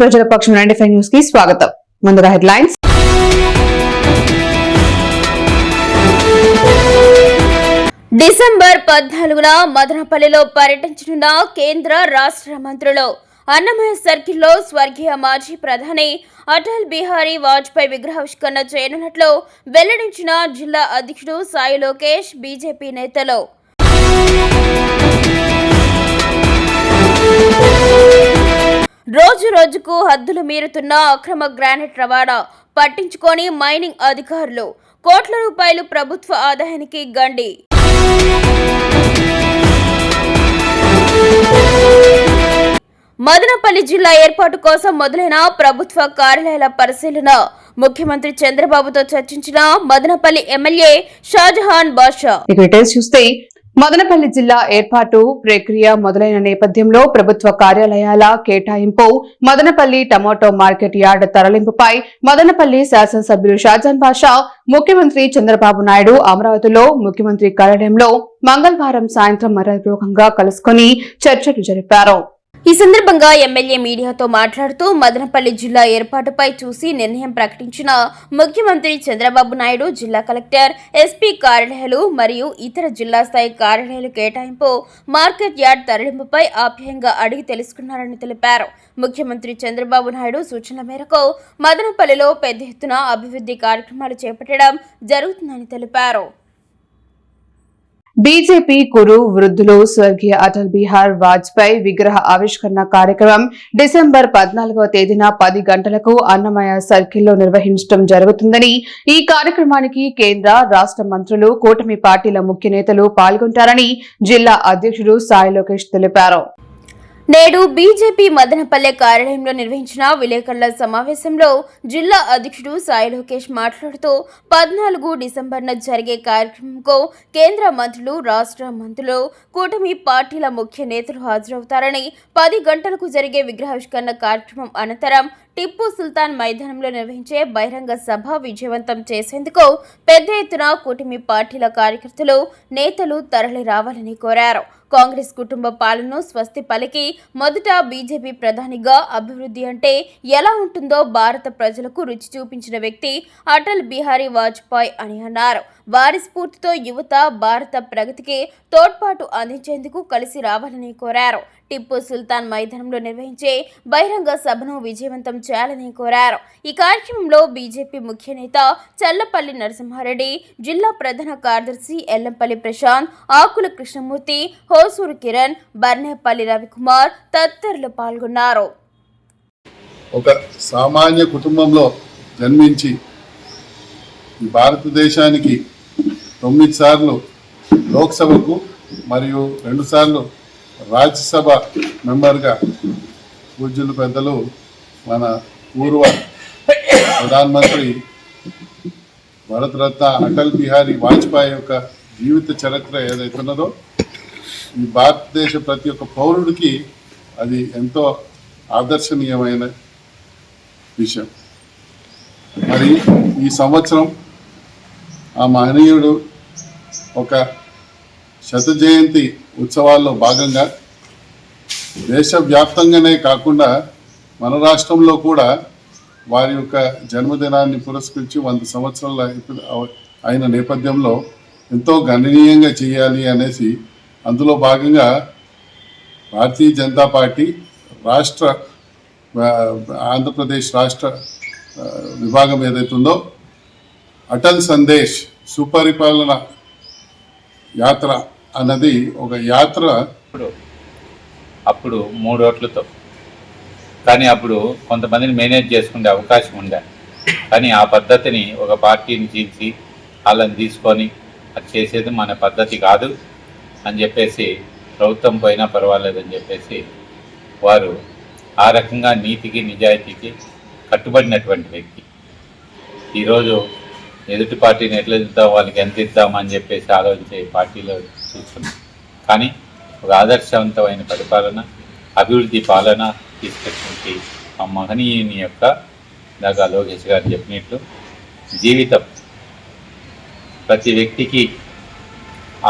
ప్రజల పక్షం ninety five న్యూస్కి స్వాగతం. ముందుగా హెడ్లైన్స్. డిసెంబర్ పద్నాలుగున మదనపల్లిలో పర్యటించనున్న కేంద్ర రాష్ట్ర మంత్రులు అన్నమయ్య సర్కిల్లో స్వర్గీయ మాజీ ప్రధాని అటల్ బిహారీ వాజ్పేయి విగ్రహావిష్కరణ చేయనున్నట్లు వెల్లడించిన జిల్లా అధ్యక్షుడు సాయి లోకేష్ బీజేపీ నేతలు. రోజు రోజుకు హద్దులు మీరుతున్న అక్రమ గ్రానైట్ రవాణా పట్టించుకొని మైనింగ్ అధికారులు కోట్ల రూపాయలు ప్రభుత్వ ఆదాయానికి గండి. మదనపల్లి జిల్లా ఏర్పాటు కోసం మొదలైన ప్రభుత్వ కార్యాలయాల పరిశీలన ముఖ్యమంత్రి చంద్రబాబుతో చర్చించిన మదనపల్లి ఎమ్మెల్యే షాజహాన్ బాషా ఇక చూస్తే మదనపల్లి జిల్లా ఏర్పాటు ప్రక్రియ మొదలైన నేపథ్యంలో ప్రభుత్వ కార్యాలయాల కేటాయింపు మదనపల్లి టమాటో మార్కెట్ యార్డ్ తరలింపుపై మదనపల్లి శాసనసభ్యులు షాజాన్ బాషా ముఖ్యమంత్రి చంద్రబాబు నాయుడు అమరావతిలో ముఖ్యమంత్రి కార్యాలయంలో మంగళవారం సాయంత్రం మర్యాదపూర్వకంగా కలుసుకుని చర్చలు జరిపారు. ఈ సందర్భంగా ఎమ్మెల్యే మీడియాతో మాట్లాడుతూ మదనపల్లి జిల్లా ఏర్పాటుపై చూసి నిర్ణయం ప్రకటించిన ముఖ్యమంత్రి చంద్రబాబు నాయుడు జిల్లా కలెక్టర్ ఎస్పీ కార్యాలయాలు మరియు ఇతర జిల్లా స్థాయి కార్యాలయాలు కేటాయింపు మార్కెట్ యార్డ్ తరలింపుపై ఆప్యాయంగా అడిగి తెలుసుకున్నారని తెలిపారు. ముఖ్యమంత్రి చంద్రబాబు నాయుడు సూచనల మేరకు మదనపల్లిలో పెద్ద ఎత్తున అభివృద్ధి కార్యక్రమాలు చేపట్టడం జరుగుతుందని తెలిపారు. బీజేపీ కురు వృద్ధులు స్వర్గీయ అటల్ బిహార్ వాజ్పేయి విగ్రహ ఆవిష్కరణ కార్యక్రమం డిసెంబర్ పద్నాలుగవ తేదీన పది గంటలకు అన్నమయ్య సర్కిల్లో నిర్వహించడం జరుగుతుందని ఈ కార్యక్రమానికి కేంద్ర రాష్ట్ర మంత్రులు కూటమి పార్టీల ముఖ్య నేతలు పాల్గొంటారని జిల్లా అధ్యక్షుడు సాయి లోకేష్ తెలిపారు. నేడు బీజేపీ మదనపల్లె కార్యాలయంలో నిర్వహించిన విలేకరుల సమావేశంలో జిల్లా అధ్యక్షుడు సాయి లోకేష్ మాట్లాడుతూ పద్నాలుగు డిసెంబర్న జరిగే కార్యక్రమంకు కేంద్ర మంత్రులు రాష్ట్ర మంత్రులు కూటమి పార్టీల ముఖ్య నేతలు హాజరవుతారని పది గంటలకు జరిగే విగ్రహావిష్కరణ కార్యక్రమం అనంతరం టిప్పు సుల్తాన్ మైదానంలో నిర్వహించే బహిరంగ సభ విజయవంతం చేసేందుకు పెద్ద ఎత్తున కూటమి పార్టీల కార్యకర్తలు నేతలు తరలి రావాలని కోరారు. కాంగ్రెస్ కుటుంబ పాలనను స్వస్తి పలికి మొదట బీజేపీ ప్రధానిగా అభివృద్ధి అంటే ఎలా ఉంటుందో భారత ప్రజలకు రుచి చూపించిన వ్యక్తి అటల్ బిహారీ వాజ్పేయి అని అన్నారు. వారి స్ఫూర్తితో యువత భారత ప్రగతికి తోడ్పాటు అందించేందుకు కలిసి రావాలని కోరారు. టిప్పు సుల్తాన్ మైదానంలో నిర్వహించే బహిరంగ సభను విజయవంతం చేయాలని కోరారు. ఈ కార్యక్రమంలో బీజేపీ ముఖ్య నేత చల్లపల్లి నరసింహారెడ్డి జిల్లా ప్రధాన కార్యదర్శి ఎల్లంపల్లి ప్రశాంత్ ఆకుల కృష్ణమూర్తి హోసూరు కిరణ్ బర్నేపల్లి రవికుమార్ తదితరులు పాల్గొన్నారు. ఒక సామాన్య కుటుంబంలో జన్మించి భారతదేశానికి తొమ్మిది సార్లు లోక్సభకు మరియు రెండుసార్లు రాజ్యసభ మెంబర్గా పూజ్యులు పెద్దలు మన పూర్వ ప్రధానమంత్రి భారతరత్న అటల్ బిహారీ వాజ్పేయి యొక్క జీవిత చరిత్ర ఏదైతే ఉన్నదో ఈ భారతదేశ ప్రతి ఒక్క పౌరుడికి అది ఎంతో ఆదర్శనీయమైన విషయం. మరి ఈ సంవత్సరం ఆ మహనీయుడు ఒక శత జయంతి ఉత్సవాల్లో భాగంగా దేశవ్యాప్తంగానే కాకుండా మన రాష్ట్రంలో కూడా వారి యొక్క జన్మదినాన్ని పురస్కరించి వంద సంవత్సరాల అయిన నేపథ్యంలో ఎంతో గణనీయంగా చేయాలి అనేసి అందులో భాగంగా భారతీయ జనతా పార్టీ రాష్ట్ర ఆంధ్రప్రదేశ్ రాష్ట్ర విభాగం ఏదైతుందో ఉందో అటల్ సందేశ్ సుపరిపాలన యాత్ర అన్నది ఒక యాత్ర. అప్పుడు మూడు ఓట్లతో కానీ అప్పుడు కొంతమందిని మేనేజ్ చేసుకునే అవకాశం ఉండే. కానీ ఆ పద్ధతిని ఒక పార్టీని చీల్చి వాళ్ళని తీసుకొని అది చేసేది మన పద్ధతి కాదు అని చెప్పేసి ప్రభుత్వం పోయినా పర్వాలేదని చెప్పేసి వారు ఆ రకంగా నీతికి నిజాయితీకి కట్టుబడినటువంటి వ్యక్తి. ఈరోజు ఎదుటి పార్టీని ఎట్లా ఇద్దాం వాళ్ళకి ఎంత ఇద్దామని అని చెప్పేసి ఆలోచించే పార్టీలో చూస్తున్నాం. కానీ ఒక ఆదర్శవంతమైన పరిపాలన అభివృద్ధి పాలన తీసుకొచ్చినటువంటి ఆ మహనీయుని యొక్క దాకా లోకేష్ గారు చెప్పినట్లు జీవితం ప్రతి వ్యక్తికి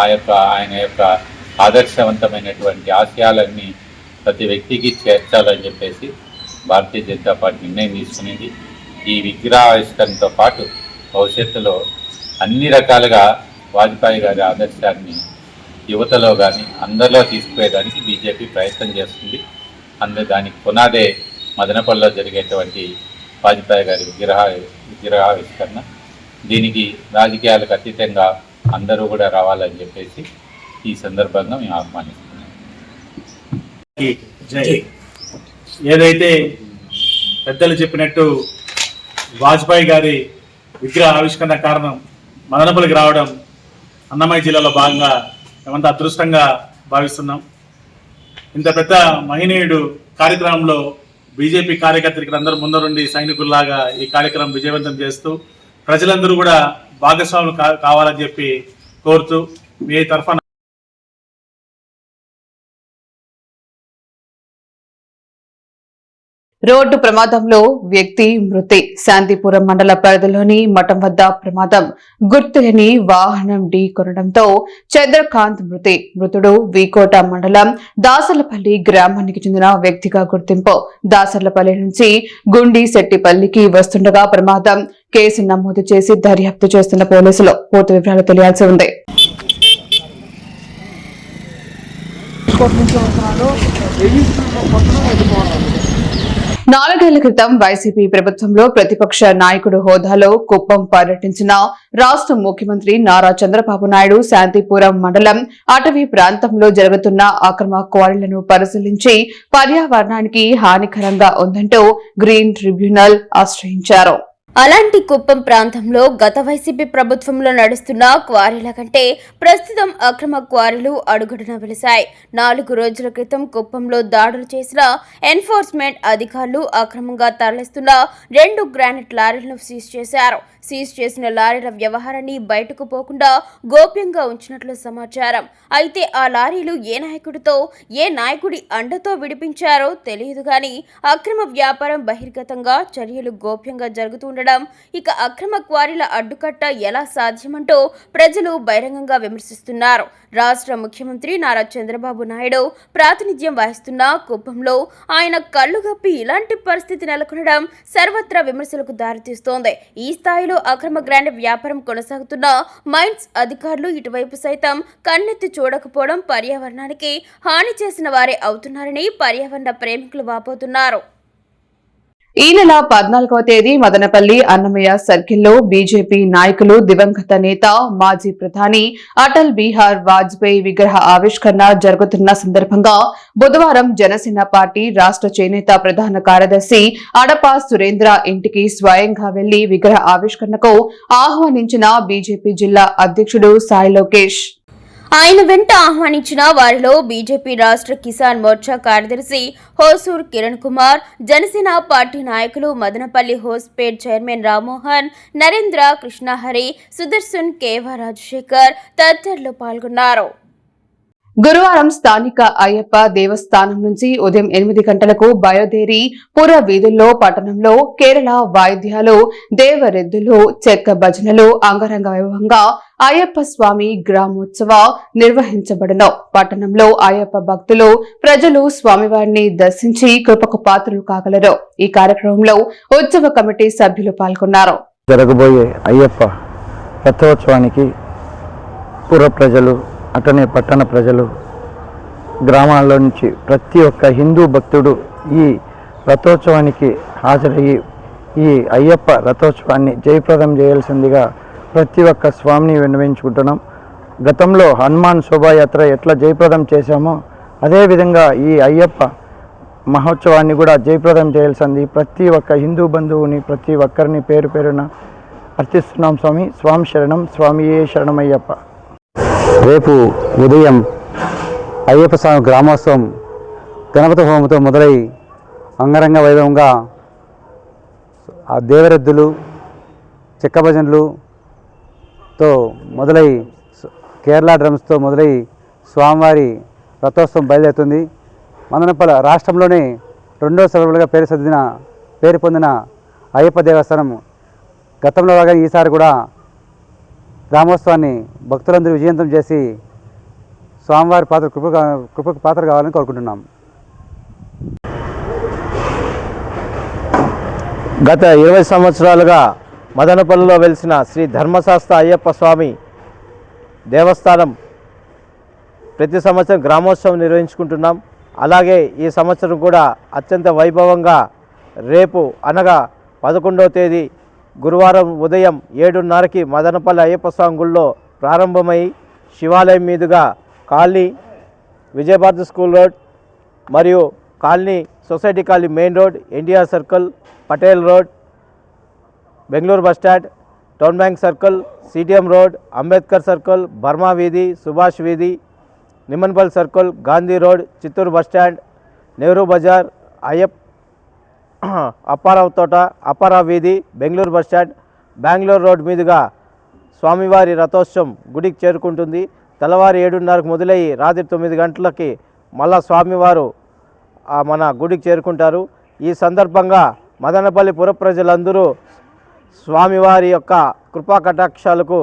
ఆ యొక్క ఆయన యొక్క ఆదర్శవంతమైనటువంటి ఆశయాలన్నీ ప్రతి వ్యక్తికి చేర్చాలని చెప్పేసి భారతీయ జనతా పార్టీ నిర్ణయం తీసుకునేది. ఈ విగ్రహావిష్కరణతో పాటు భవిష్యత్తులో అన్ని రకాలుగా వాజ్పేయి గారి ఆదర్శాన్ని యువతలో కానీ అందరిలో తీసుకుపోయేదానికి బీజేపీ ప్రయత్నం చేస్తుంది. అందు దానికి పునాదే మదనపల్లిలో జరిగేటువంటి వాజ్పేయి గారి విగ్రహ విగ్రహావిష్కరణ. దీనికి రాజకీయాలకు అతీతంగా అందరూ కూడా రావాలని చెప్పేసి ఈ సందర్భంగా మేము ఆహ్వానిస్తున్నాం. ఏదైతే పెద్దలు చెప్పినట్టు వాజ్పేయి గారి విగ్రహ ఆవిష్కరణ కారణం మదనపల్లికి రావడం అన్నమయ్య జిల్లాలో భాగంగా మేమంతా అదృష్టంగా భావిస్తున్నాం. ఇంత పెద్ద మహనీయుడు కార్యక్రమంలో బీజేపీ కార్యకర్తలు ఇక్కడ అందరూ ముందరుండి సైనికుల్లాగా ఈ కార్యక్రమం విజయవంతం చేస్తూ ప్రజలందరూ కూడా భాగస్వాములు కా- కావాలని చెప్పి కోరుతూ మీ తరఫున రోడ్డు ప్రమాదంలో వ్యక్తి మృతి. శాంతిపురం మండల పరిధిలోని మఠం వద్ద ప్రమాదం గుర్తులేని వాహనం ఢీ కొనడంతో చంద్రకాంత్ మృతి. మృతుడు వీకోట మండలం దాసర్లపల్లి గ్రామానికి చెందిన వ్యక్తిగా గుర్తింపు. దాసర్లపల్లి నుంచి గుండి శెట్టిపల్లికి వస్తుండగా ప్రమాదం. కేసు నమోదు చేసి దర్యాప్తు చేస్తున్న పోలీసులు పూర్తి వివరాలు తెలియాల్సి ఉంది. నాలుగేళ్ళ క్రితం వైసీపీ ప్రభుత్వంలో ప్రతిపక్ష నాయకుడు హోదాలో కుప్పం పర్యటించిన రాష్ట్ర ముఖ్యమంత్రి నారా చంద్రబాబు నాయుడు శాంతిపురం మండలం అటవీ ప్రాంతంలో జరుగుతున్న అక్రమ క్వారీలను పరిశీలించి పర్యావరణానికి హానికరంగా ఉందంటూ గ్రీన్ ట్రిబ్యునల్ ఆశ్రయించారు. అలాంటి కుప్పం ప్రాంతంలో గత వైసీపీ ప్రభుత్వంలో నడుస్తున్న క్వారీల కంటే ప్రస్తుతం అక్రమ క్వారీలు అడుగడున వెలిశాయి. నాలుగు రోజుల క్రితం కుప్పంలో దాడులు చేసిన ఎన్ఫోర్స్మెంట్ అధికారులు అక్రమంగా తరలిస్తున్న రెండు గ్రానైట్ లారీలను సీజ్ చేశారు. సీజ్ చేసిన లారీల వ్యవహారాన్ని బయటకు పోకుండా గోప్యంగా ఉంచినట్లు సమాచారం. అయితే ఆ లారీలు ఏ నాయకుడితో ఏ నాయకుడి అండతో విడిపించారో తెలియదు కానీ అక్రమ వ్యాపారం బహిర్గతంగా చర్యలు గోప్యంగా ఉండడం. ఇక అక్రమ క్వారీల అడ్డుకట్ట ఎలా సాధ్యమంటూ ప్రజలు బహిరంగంగా విమర్శిస్తున్నారు. రాష్ట్ర ముఖ్యమంత్రి నారా చంద్రబాబు నాయుడు ప్రాతినిధ్యం వహిస్తున్న కుప్పంలో ఆయన కళ్ళుగప్పి ఇలాంటి పరిస్థితి నెలకొనడం సర్వత్రా విమర్శలకు దారితీస్తోంది. ఈ స్థాయిలో అక్రమ గ్రాండ్ వ్యాపారం కొనసాగుతున్న మైన్స్ అధికారులు ఇటువైపు సైతం కన్నెత్తి చూడకపోవడం పర్యావరణానికి హాని చేసిన వారే అవుతున్నారని పర్యావరణ ప్రేమికులు వాపోతున్నారు. ఈ నెల పద్నాలుగవ తేదీ మదనపల్లి అన్నమయ్య సర్కిల్లో బీజేపీ నాయకులు దివంగత నేత మాజీ ప్రధాని అటల్ బీహార్ వాజ్పేయి విగ్రహ ఆవిష్కరణ జరుగుతున్న సందర్భంగా బుధవారం జనసేన పార్టీ రాష్ట్ర చేనేత ప్రధాన కార్యదర్శి అడప సురేంద్ర ఇంటికి స్వయంగా వెళ్ళి విగ్రహ ఆవిష్కరణకు ఆహ్వానించిన బీజేపీ జిల్లా అధ్యక్షుడు సాయి లోకేష్. ఆయన వెంట ఆహ్వానించిన వారిలో బీజేపీ రాష్ట్ర కిసాన్ మోర్చా కార్యదర్శి హోసూర్ కిరణ్ కుమార్ జనసేన పార్టీ నాయకులు మదనపల్లి హోస్పేట్ చైర్మన్ రామ్మోహన్ నరేంద్ర కృష్ణహరి సుదర్శన్ కేవా రాజశేఖర్ తదితరులు పాల్గొన్నారు. గురువారం స్థానిక అయ్యప్ప దేవస్థానం నుంచి ఉదయం ఎనిమిది గంటలకు బయోదేరి పుర వీధుల్లో పట్టణంలో కేరళ వాయిద్యాలు దేవరెద్దులు చెక్క భజనలు అంగరంగ వైభవంగా అయ్యప్ప స్వామి గ్రామోత్సవ నిర్వహించబడను. పట్టణంలో అయ్యప్ప భక్తులు ప్రజలు స్వామివారిని దర్శించి కృపకు పాత్రలు కాగలరు. ఈ కార్యక్రమంలో ఉత్సవ కమిటీ సభ్యులు పాల్గొన్నారు. జరగబోయే అయ్యప్ప రథోత్సవానికి పుర ప్రజలు అటనే పట్టణ ప్రజలు. గ్రామాల్లో నుంచి ప్రతి ఒక్క హిందూ భక్తుడు ఈ రథోత్సవానికి హాజరయ్యి ఈ అయ్యప్ప రథోత్సవాన్ని జయప్రదం చేయాల్సిందిగా ప్రతి ఒక్క స్వామిని విన్నవించుకుంటున్నాం. గతంలో హనుమాన్ శోభాయాత్ర ఎట్లా జయప్రదం చేశామో అదేవిధంగా ఈ అయ్యప్ప మహోత్సవాన్ని కూడా జయప్రదం చేయాల్సింది ప్రతి ఒక్క హిందూ బంధువుని ప్రతి ఒక్కరిని పేరు పేరున అర్థిస్తున్నాం స్వామి. స్వామి శరణం స్వామియే శరణమయ్యప్ప. రేపు ఉదయం అయ్యప్ప స్వామి గ్రామోత్సవం గణపతి హోమంతో మొదలై అంగరంగ వైభవంగా ఆ దేవరెద్దులు చెక్క భజనలుతో మొదలై కేరళ డ్రమ్స్తో మొదలై స్వామివారి రథోత్సవం బయలుదేరుతుంది. మదనపల్ల రాష్ట్రంలోనే రెండో సభలుగా పేరు సర్దిన పేరు పొందిన అయ్యప్ప దేవస్థానం గతంలో లాగా ఈసారి కూడా గ్రామోత్సవాన్ని భక్తులందరూ విజయవంతం చేసి స్వామివారి పాత్ర కృప కృపకు పాత్ర కావాలని కోరుకుంటున్నాం. గత ఇరవై సంవత్సరాలుగా మదనపల్లిలో వెలిసిన శ్రీ ధర్మశాస్త్ర అయ్యప్ప స్వామి దేవస్థానం ప్రతి సంవత్సరం గ్రామోత్సవం నిర్వహించుకుంటున్నాం. అలాగే ఈ సంవత్సరం కూడా అత్యంత వైభవంగా రేపు అనగా పదకొండవ తేదీ గురువారం ఉదయం ఏడున్నరకి మదనపల్లి అయ్యప్ప స్వామి గుళ్ళో ప్రారంభమై శివాలయం మీదుగా కాలనీ విజయభారతి స్కూల్ రోడ్ మరియు colony society colony main road NTR circle Patel road Bengaluru bus stand town bank circle CTM road Ambedkar circle Burma వీధి సుభాష్ వీధి Nimmanapalli circle Gandhi road Chittoor bus stand Nehru Bazar Ayyappa Apparao Thota Apparao వీధి Bengaluru bus stand Bengaluru road మీదుగా స్వామివారి రథోత్సవం గుడికి చేరుకుంటుంది. తెల్లవారు ఏడున్నరకు మొదలయ్యి రాత్రి తొమ్మిది గంటలకి మళ్ళా స్వామివారు మన గుడికి చేరుకుంటారు. ఈ సందర్భంగా మదనపల్లి పుర ప్రజలందరూ స్వామివారి యొక్క కృపా కటాక్షాలకు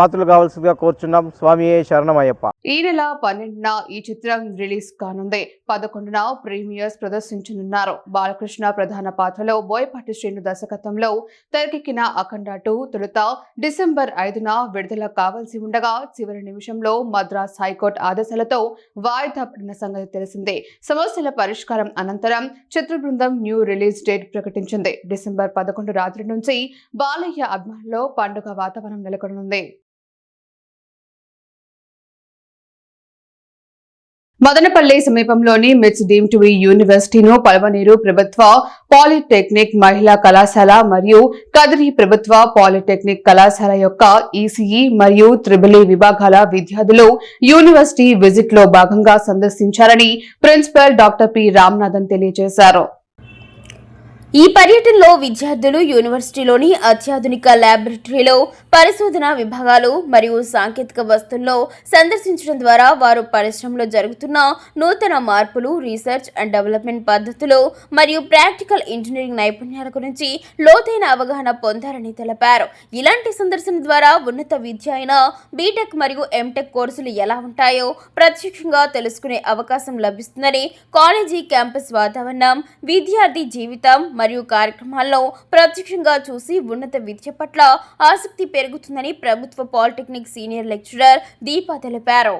పాత్రలు కావాల్సిందిగా కోరుచున్నాం. స్వామి శరణమయ్యప్ప. ఈ నెల పన్నెండున ఈ చిత్రం రిలీజ్ కానుంది. పదకొండున ప్రీమియర్స్ ప్రదర్శించనున్నారు. బాలకృష్ణ ప్రధాన పాత్రలో బోయపాటి శ్రీను దర్శకత్వంలో తెరకెక్కిన అఖండ టూ తొలుత డిసెంబర్ ఐదున విడుదల కావాల్సి ఉండగా చివరి నిమిషంలో మద్రాస్ హైకోర్టు ఆదేశాలతో వాయిదా పడిన సంగతి తెలిసిందే. సమస్యల పరిష్కారం అనంతరం చిత్ర బృందం న్యూ రిలీజ్ డేట్ ప్రకటించింది. డిసెంబర్ పదకొండు రాత్రి నుంచి బాలయ్య అభిమానుల్లో పండుగ వాతావరణం నెలకొనుంది మదనపల్లి సమీపంలోని మిట్స్ డీమ్ టు బి యూనివర్సిటీను పలమనేరు ప్రభుత్వ పాలిటెక్నిక్ మహిళా కళాశాల మరియు కదిరి ప్రభుత్వ పాలిటెక్నిక్ కళాశాల యొక్క ఈసీఈ మరియు త్రిబులీ విభాగాల విద్యార్థులు యూనివర్సిటీ విజిట్లో భాగంగా సందర్శించారని ప్రిన్సిపల్ డాక్టర్ పి రామ్నాథన్ తెలియజేశారు. ఈ పర్యటనలో విద్యార్థులు యూనివర్సిటీలోని అత్యాధునిక ల్యాబొరేటరీలో పరిశోధన విభాగాలు మరియు సాంకేతిక వస్తువుల్లో సందర్శించడం ద్వారా వారు పరిశ్రమలో జరుగుతున్న నూతన మార్పులు రీసెర్చ్ అండ్ డెవలప్మెంట్ పద్ధతులు మరియు ప్రాక్టికల్ ఇంజనీరింగ్ నైపుణ్యాల గురించి లోతైన అవగాహన పొందారని తెలిపారు. ఇలాంటి సందర్శన ద్వారా ఉన్నత విద్య అయిన బీటెక్ మరియు ఎంటెక్ కోర్సులు ఎలా ఉంటాయో ప్రత్యక్షంగా తెలుసుకునే అవకాశం లభిస్తుందని కాలేజీ క్యాంపస్ వాతావరణం విద్యార్థి జీవితం మరియు కార్యక్రమాల్లో ప్రత్యక్షంగా చూసి ఉన్నత విద్య పట్ల ఆసక్తి పెరుగుతుందని ప్రభుత్వ పాలిటెక్నిక్ సీనియర్ లెక్చరర్ దీపా తెలిపారు.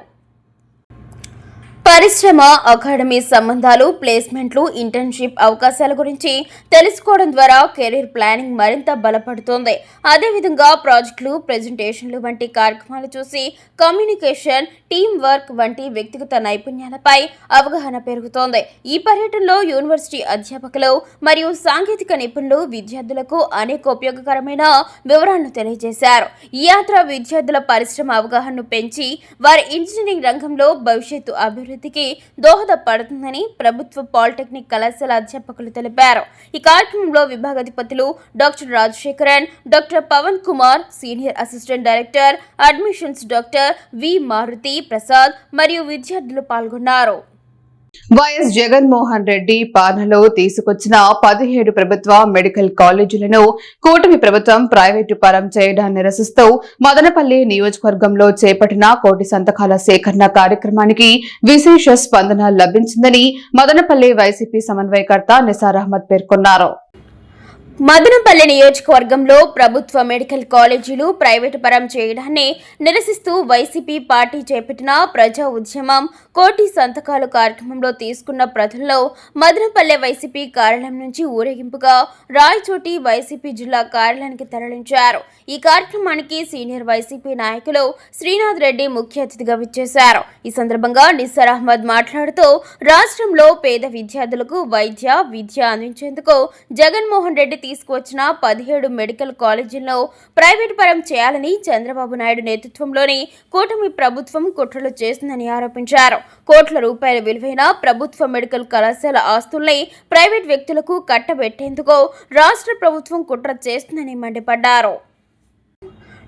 పరిశ్రమ అకాడమీ సంబంధాలు ప్లేస్మెంట్లు ఇంటర్న్షిప్ అవకాశాల గురించి తెలుసుకోవడం ద్వారా కెరీర్ ప్లానింగ్ మరింత బలపడుతోంది. అదేవిధంగా ప్రాజెక్టులు ప్రెజెంటేషన్లు వంటి కార్యక్రమాలు చూసి కమ్యూనికేషన్ టీం వర్క్ వంటి వ్యక్తిగత నైపుణ్యాలపై అవగాహన పెరుగుతోంది. ఈ పర్యటనలో యూనివర్సిటీ అధ్యాపకులు మరియు సాంకేతిక నిపుణులు విద్యార్థులకు అనేక ఉపయోగకరమైన వివరాలను తెలియజేశారు. ఈ యాత్ర విద్యార్థుల పరిశ్రమ అవగాహనను పెంచి వారి ఇంజనీరింగ్ రంగంలో భవిష్యత్తు అభివృద్ధి అభివృద్ధికి దోహదపడుతుందని ప్రభుత్వ పాలిటెక్నిక్ కళాశాల అధ్యాపకులు తెలిపారు. ఈ కార్యక్రమంలో విభాగాధిపతులు doctor Rajasekharan doctor Pavan Kumar senior assistant director admissions doctor V Maruthi Prasad మరియు విద్యార్థులు పాల్గొన్నారు. వైఎస్ జగన్మోహన్ రెడ్డి పాలనలో తీసుకొచ్చిన పదిహేడు ప్రభుత్వ మెడికల్ కాలేజీలను కూటమి ప్రభుత్వం ప్రైవేటు పరం చేయడాన్ని నిరసిస్తూ మదనపల్లి నియోజకవర్గంలో చేపట్టిన కోటి సంతకాల సేకరణ కార్యక్రమానికి విశేష స్పందన లభించిందని మదనపల్లి వైసీపీ సమన్వయకర్త నిసార్ అహ్మద్ పేర్కొన్నారు. మదనపల్లి నియోజకవర్గంలో ప్రభుత్వ మెడికల్ కాలేజీలు ప్రైవేటు పరం చేయడాన్ని నిరసిస్తూ వైసీపీ పార్టీ చేపట్టిన ప్రజా ఉద్యమం కోటి సంతకాలు కార్యక్రమంలో తీసుకున్న ప్రజల్లో మదనపల్లె వైసీపీ కార్యాలయం నుంచి ఊరేగింపుగా రాయచోటి వైసీపీ జిల్లా కార్యాలయానికి తరలించారు. ఈ కార్యక్రమానికి సీనియర్ వైసీపీ నాయకులు శ్రీనాథ్ రెడ్డి ముఖ్య అతిథిగా విచ్చేశారు. ఈ సందర్భంగా నిస్సర్ అహ్మద్ మాట్లాడుతూ రాష్ట్రంలో పేద విద్యార్థులకు వైద్య విద్య అందించేందుకు జగన్మోహన్ రెడ్డి తీసుకువచ్చిన పదిహేడు మెడికల్ కాలేజీలను ప్రైవేటు పరం చేయాలని చంద్రబాబు నాయుడు నేతృత్వంలోని కూటమి ప్రభుత్వం కుట్రలు చేసిందని ఆరోపించారు. కోట్ల రూపాయల విలువైన ప్రభుత్వ మెడికల్ కళాశాల ఆస్తుల్ని ప్రైవేట్ వ్యక్తులకు కట్టబెట్టేందుకు రాష్ట్ర ప్రభుత్వం కుట్ర చేస్తుందని మండిపడ్డారు.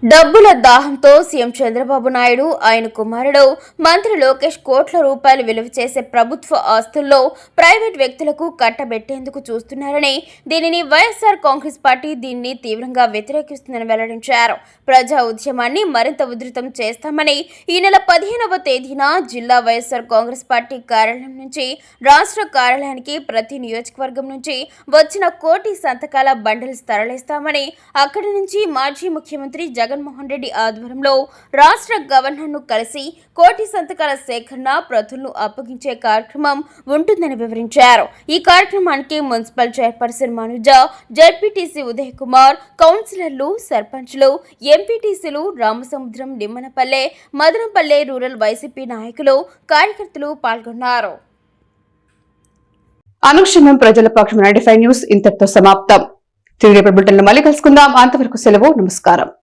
డబ్బుల దాహంతో సీఎం చంద్రబాబు నాయుడు ఆయన కుమారుడు మంత్రి లోకేష్ కోట్ల రూపాయలు విలువ చేసే ప్రభుత్వ ఆస్తుల్లో ప్రైవేట్ వ్యక్తులకు కట్టబెట్టేందుకు చూస్తున్నారని దీనిని వైఎస్ఆర్ కాంగ్రెస్ పార్టీ దీన్ని తీవ్రంగా వ్యతిరేకిస్తుందని వెల్లడించారు. ప్రజా ఉద్యమాన్ని మరింత ఉధృతం చేస్తామని ఈ నెల పదిహేనవ తేదీన జిల్లా వైఎస్ఆర్ కాంగ్రెస్ పార్టీ కార్యాలయం నుంచి రాష్ట్ర కార్యాలయానికి ప్రతి నియోజకవర్గం నుంచి వచ్చిన కోటి సంతకాల బండిల్స్ తరలిస్తామని అక్కడి నుంచి మాజీ ముఖ్యమంత్రి జగన్మోహన్ రెడ్డి ఆధ్వర్యంలో రాష్ట్ర గవర్నర్ను కలిసి కోటి సంతకాల సేకరణ ప్రతులను అప్పగించే కార్యక్రమం ఉంటుందని వివరించారు. ఈ కార్యక్రమానికి municipal chairperson Manuja ZPTC Uday Kumar కౌన్సిలర్లు సర్పంచ్లు ఎంపీటీసీలు రామసముద్రం నిమ్మనపల్లె మదనపల్లె రూరల్ వైసీపీ నాయకులు కార్యకర్తలు పాల్గొన్నారు. అనుక్షణం ప్రజల పక్షం నైన్టీ న్యూస్ ఇంతటితో సమాప్తం. తిరిగి బులెటిన్ మళ్ళీ కలుసుకుందాం. అంతవరకు సెలవు నమస్కారం.